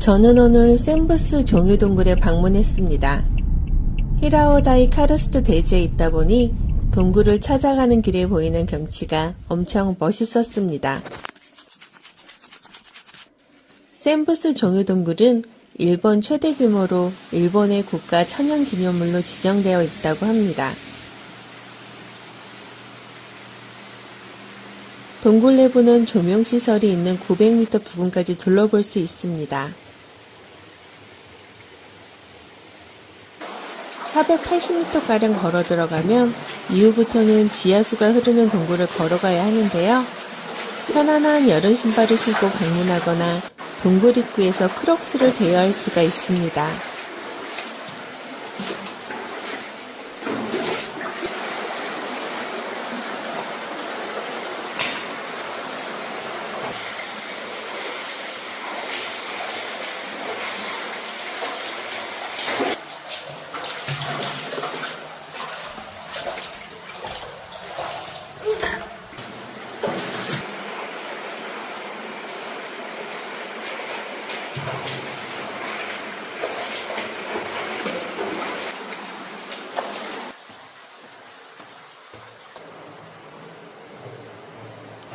저는 오늘 샘부스 종유동굴에 방문했습니다. 히라오다이 카르스트 대지에 있다 보니 동굴을 찾아가는 길에 보이는 경치가 엄청 멋있었습니다. 샘부스 종유동굴은 일본 최대 규모로 일본의 국가 천연기념물로 지정되어 있다고 합니다. 동굴 내부는 조명시설이 있는 900m 부근까지 둘러볼 수 있습니다. 480m가량 걸어 들어가면 이후부터는 지하수가 흐르는 동굴을 걸어가야 하는데요. 편안한 여름 신발을 신고 방문하거나 동굴 입구에서 크록스를 대여할 수가 있습니다.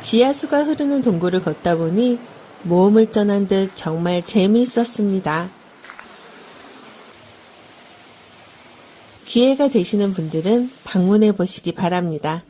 지하수가 흐르는 동굴을 걷다 보니 모험을 떠난 듯 정말 재미있었습니다. 기회가 되시는 분들은 방문해 보시기 바랍니다.